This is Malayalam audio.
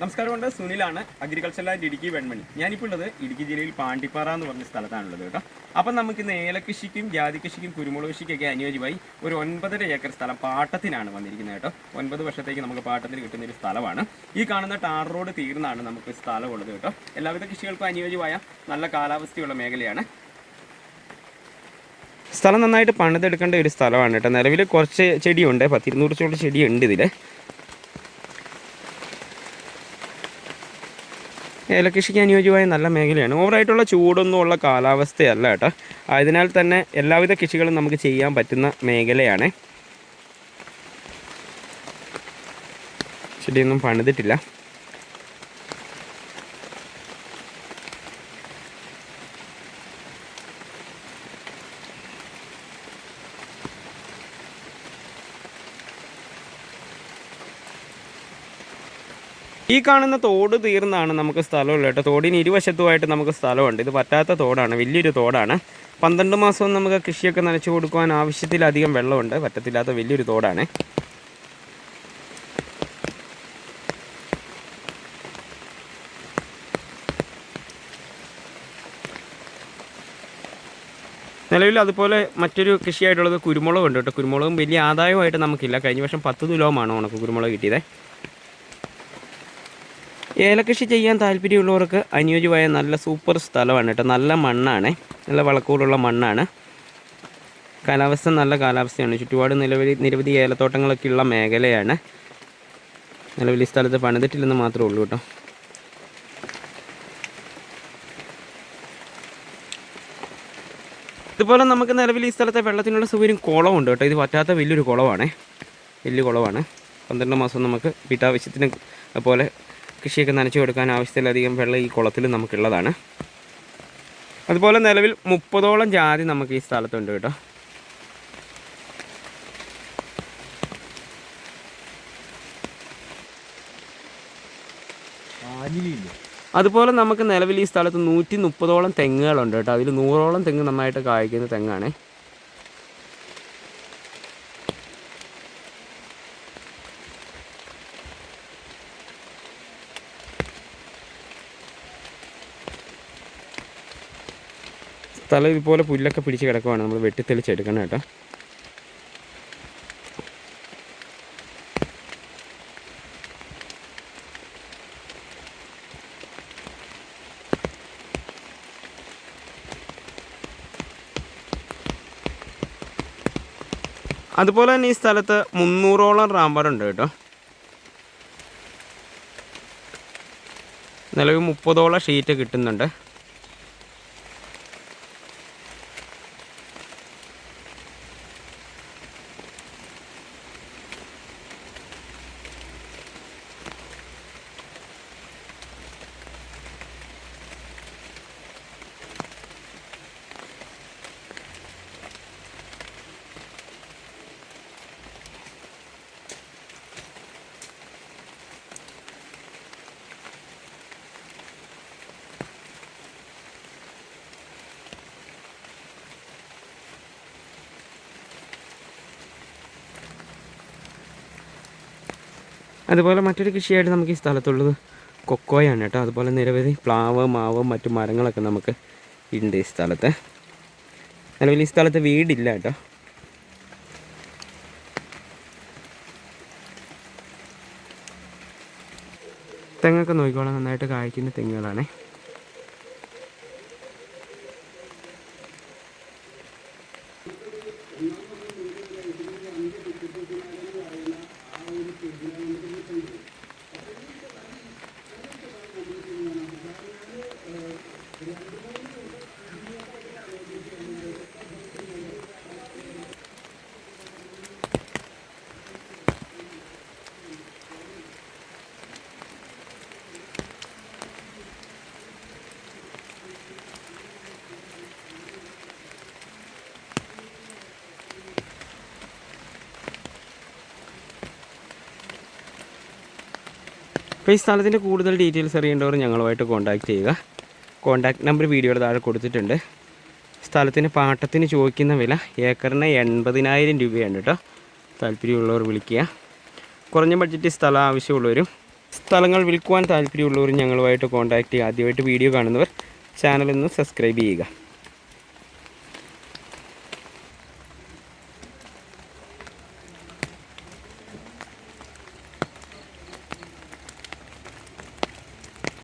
നമസ്കാരമുണ്ട്. സുനിലാണ് അഗ്രികൾച്ചർ ലാൻഡ് ഇടുക്കി വെൺമണി. ഞാനിപ്പോൾ ഉള്ളത് ഇടുക്കി ജില്ലയിൽ പാണ്ടിപ്പാറ എന്ന് പറഞ്ഞ സ്ഥലത്താണുള്ളത് കേട്ടോ. അപ്പം നമുക്ക് ഇന്ന് ഏലകൃഷിക്കും ജാതി കൃഷിക്കും കുരുമുളക് കൃഷിക്കൊക്കെ അനുയോജ്യമായി ഒരു ഒൻപതര ഏക്കർ സ്ഥലം പാട്ടത്തിനാണ് വന്നിരിക്കുന്നത് കേട്ടോ. ഒൻപത് വർഷത്തേക്ക് നമുക്ക് പാട്ടത്തിന് കിട്ടുന്ന ഒരു സ്ഥലമാണ്. ഈ കാണുന്ന ടാർ റോഡ് തീർന്നാണ് നമുക്ക് സ്ഥലമുള്ളത് കേട്ടോ. എല്ലാവിധ കൃഷികൾക്കും അനുയോജ്യമായ നല്ല കാലാവസ്ഥയുള്ള മേഖലയാണ്. സ്ഥലം നന്നായിട്ട് പണിതെടുക്കേണ്ട ഒരു സ്ഥലമാണ് കേട്ടോ. നിലവിൽ കുറച്ച് ചെടിയുണ്ട്. പത്തിരുന്നൂറ് ചോളം ചെടിയുണ്ട് ഇതിൽ ഏലകൃഷിക്ക് അനുയോജ്യമായ നല്ല മേഖലയാണ്. ഓവറായിട്ടുള്ള ചൂടൊന്നും ഉള്ള കാലാവസ്ഥയല്ല കേട്ടോ. അതിനാൽ തന്നെ എല്ലാവിധ കൃഷികളും നമുക്ക് ചെയ്യാൻ പറ്റുന്ന മേഖലയാണ്. ചെടിയൊന്നും പണിതിട്ടില്ല. ഈ കാണുന്ന തോട് തീർന്നാണ് നമുക്ക് സ്ഥലമുള്ളത് കേട്ടോ. തോടിന് ഇരുവശത്തുമായിട്ട് നമുക്ക് സ്ഥലമുണ്ട്. ഇത് പറ്റാത്ത തോടാണ് വലിയൊരു തോടാണ്. പന്ത്രണ്ട് മാസവും നമുക്ക് കൃഷിയൊക്കെ നനച്ചു കൊടുക്കുവാൻ ആവശ്യത്തിലധികം വെള്ളമുണ്ട്. പറ്റത്തില്ലാത്ത വലിയൊരു തോടാണ്. നിലവിൽ അതുപോലെ മറ്റൊരു കൃഷിയായിട്ടുള്ളത് കുരുമുളകുണ്ട് കേട്ടോ. കുരുമുളകും വലിയ ആദായമായിട്ട് നമുക്കില്ല. കഴിഞ്ഞ വർഷം പത്ത് തുലോമാണ് ഉണക്ക് കുരുമുളക് കിട്ടിയത്. ഏലകൃഷി ചെയ്യാൻ താല്പര്യമുള്ളവർക്ക് അനുയോജ്യമായ നല്ല സൂപ്പർ സ്ഥലമാണ് കേട്ടോ. നല്ല മണ്ണാണ്. നല്ല വളക്കൂറുള്ള മണ്ണാണ്. കാലാവസ്ഥ നല്ല കാലാവസ്ഥയാണ്. ചുറ്റുപാട് നിലവിൽ നിരവധി ഏലത്തോട്ടങ്ങളൊക്കെ ഉള്ള മേഖലയാണ്. നിലവിൽ ഈ സ്ഥലത്ത് പണിതിട്ടില്ലെന്ന് മാത്രമേ ഉള്ളൂ കേട്ടോ. ഇതുപോലെ നമുക്ക് നിലവിൽ ഈ സ്ഥലത്തെ വെള്ളത്തിനുള്ള സൗകര്യം കുളമുണ്ട് കേട്ടോ. ഇത് പറ്റാത്ത വലിയൊരു കുളമാണ്. വലിയ കുളമാണ്. പന്ത്രണ്ട് മാസം നമുക്ക് വീട്ടാവശ്യത്തിന് പോലെ കൃഷിയൊക്കെ നനച്ചു കൊടുക്കാൻ ആവശ്യത്തിലധികം വെള്ളം ഈ കുളത്തിൽ നമുക്കുള്ളതാണ്. അതുപോലെ നിലവിൽ മുപ്പതോളം ജാതി നമുക്ക് ഈ സ്ഥലത്തുണ്ട് കേട്ടോ. അതുപോലെ നമുക്ക് നിലവിൽ ഈ സ്ഥലത്ത് നൂറ്റി മുപ്പതോളം തെങ്ങുകളുണ്ട് കേട്ടോ. അതിൽ നൂറോളം തെങ്ങ് നന്നായിട്ട് കായ്ക്കുന്ന തെങ്ങാണ്. സ്ഥലം ഇതുപോലെ പുല്ലൊക്കെ പിടിച്ച് കിടക്കുവാണ്. നമ്മൾ വെട്ടിത്തെളിച്ചെടുക്കണം കേട്ടോ. അതുപോലെ തന്നെ ഈ സ്ഥലത്ത് മുന്നൂറോളം റാമ്പറുണ്ട് കേട്ടോ. നിലവിൽ മുപ്പതോളം ഷീറ്റ് കിട്ടുന്നുണ്ട്. അതുപോലെ മറ്റൊരു കൃഷിയായിട്ട് നമുക്ക് ഈ സ്ഥലത്തുള്ളത് കൊക്കോയാണ് കേട്ടോ. അതുപോലെ നിരവധി പ്ലാവ് മാവ് മറ്റു മരങ്ങളൊക്കെ നമുക്ക് ഉണ്ട് ഈ സ്ഥലത്ത്. നിലവിൽ ഈ സ്ഥലത്ത് വീടില്ല കേട്ടോ. തെങ്ങൊക്കെ നോക്കിക്കോളാം. നന്നായിട്ട് കായ്ക്കുന്ന തെങ്ങുകളാണ്. അപ്പോൾ ഈ സ്ഥലത്തിന്റെ കൂടുതൽ ഡീറ്റെയിൽസ് അറിയേണ്ടവർ ഞങ്ങളുമായിട്ട് കോൺടാക്ട് ചെയ്യുക. കോൺടാക്ട് നമ്പർ വീഡിയോയുടെ താഴെ കൊടുത്തിട്ടുണ്ട്. സ്ഥലത്തിന് പാട്ടത്തിന് ചോദിക്കുന്ന വില ഏക്കറിന് എൺപതിനായിരം രൂപയാണ് കേട്ടോ. താല്പര്യമുള്ളവർ വിളിക്കുക. കുറഞ്ഞ ബഡ്ജറ്റ് സ്ഥലം ആവശ്യമുള്ളവരും സ്ഥലങ്ങൾ വിൽക്കുവാൻ താല്പര്യമുള്ളവർ ഞങ്ങളുമായിട്ട് കോൺടാക്റ്റ് ചെയ്യുക. ആദ്യമായിട്ട് വീഡിയോ കാണുന്നവർ ചാനലൊന്ന് സബ്സ്ക്രൈബ് ചെയ്യുക.